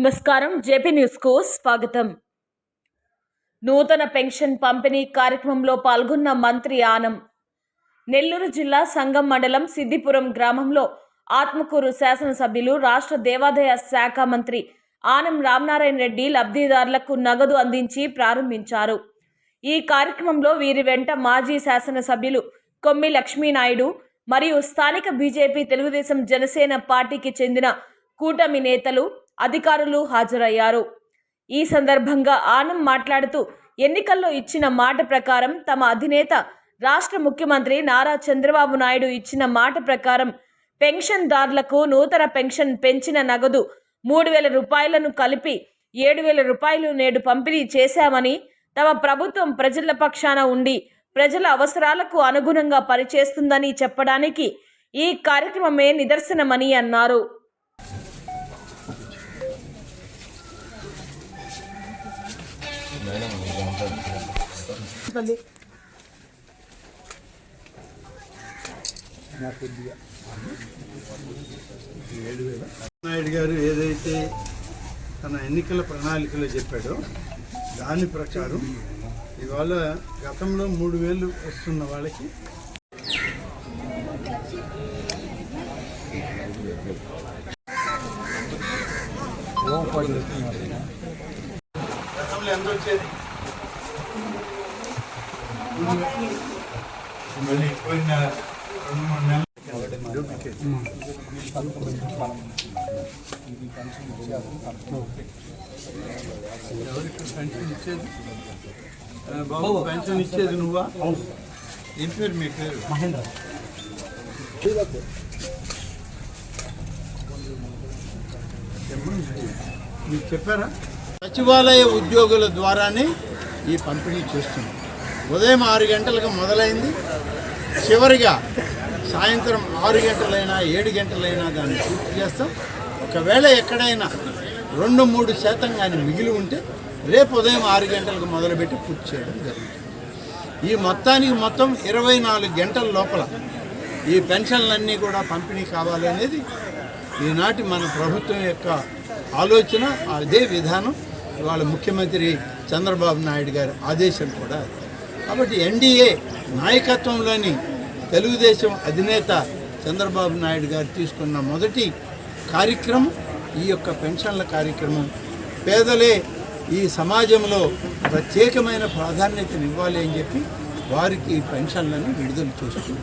నమస్కారం. జేపీ న్యూస్కు స్వాగతం. నూతన పెన్షన్ పంపిణీ కార్యక్రమంలో పాల్గొన్న మంత్రి ఆనం. నెల్లూరు జిల్లా సంగం మండలం సిద్దిపురం గ్రామంలో ఆత్మకూరు శాసనసభ్యులు రాష్ట్ర దేవాదాయ శాఖ మంత్రి ఆనం రామనారాయణ రెడ్డి లబ్ధిదారులకు నగదు అందించి ప్రారంభించారు. ఈ కార్యక్రమంలో వీరి వెంట మాజీ శాసనసభ్యులు కొమ్మి లక్ష్మీనాయుడు మరియు స్థానిక బీజేపీ తెలుగుదేశం జనసేన పార్టీకి చెందిన కూటమి నేతలు అధికారులు హాజరయ్యారు. ఈ సందర్భంగా ఆనం మాట్లాడుతూ ఎన్నికల్లో ఇచ్చిన మాట ప్రకారం తమ అధినేత రాష్ట్ర ముఖ్యమంత్రి నారా చంద్రబాబు నాయుడు ఇచ్చిన మాట ప్రకారం పెన్షన్దారులకు నూతన పెన్షన్ పెంచిన నగదు మూడు వేల రూపాయలను కలిపి ఏడు వేల రూపాయలు నేడు పంపిణీ చేశామని తమ ప్రభుత్వం ప్రజల పక్షాన ఉండి ప్రజల అవసరాలకు అనుగుణంగా పనిచేస్తుందని చెప్పడానికి ఈ కార్యక్రమమే నిదర్శనమని అన్నారు. నాయుడు గారు ఏదైతే తన ఎన్నికల ప్రణాళికలో చెప్పాడో దాని ప్రకారం ఇవాళ గతంలో మూడు వేలు వస్తున్న వాళ్ళకి గతంలో ఎంత వచ్చేది? మళ్ళీ పోయిన రెండు మూడు నెలలు. డూప్లికేట్ ఎవరికి పెన్షన్ ఇచ్చేది? బాబు పెన్షన్ ఇచ్చేది నువ్వా? ఏం పేరు మీ పేరు? మహేంద్ర. మీకు చెప్పారా? సచివాలయ ఉద్యోగుల ద్వారానే ఈ పంపిణీ చేస్తుంది ఉదయం ఆరు గంటలకు మొదలైంది. చివరిగా సాయంత్రం ఆరు గంటలైనా ఏడు గంటలైనా దాన్ని పూర్తి చేస్తాం. ఒకవేళ ఎక్కడైనా రెండు మూడు శాతం కానీ మిగిలి ఉంటే రేపు ఉదయం ఆరు గంటలకు మొదలుపెట్టి పూర్తి చేయడం జరుగుతుంది. ఈ మొత్తానికి మొత్తం ఇరవై నాలుగు గంటల లోపల ఈ పెన్షన్లన్నీ కూడా పంపిణీ కావాలి అనేది ఈనాటి మన ప్రభుత్వం యొక్క ఆలోచన అదే విధానం. ఇవాళ ముఖ్యమంత్రి చంద్రబాబు నాయుడు గారి ఆదేశం కూడా కాబట్టి ఎన్డీఏ నాయకత్వంలోని తెలుగుదేశం అధినేత చంద్రబాబు నాయుడు గారు తీసుకున్న మొదటి కార్యక్రమం ఈ యొక్క పెన్షన్ల కార్యక్రమం. పేదలే ఈ సమాజంలో ప్రత్యేకమైన ప్రాధాన్యతను ఇవ్వాలి అని చెప్పి వారికి ఈ పెన్షన్లను విడుదల చేస్తుంది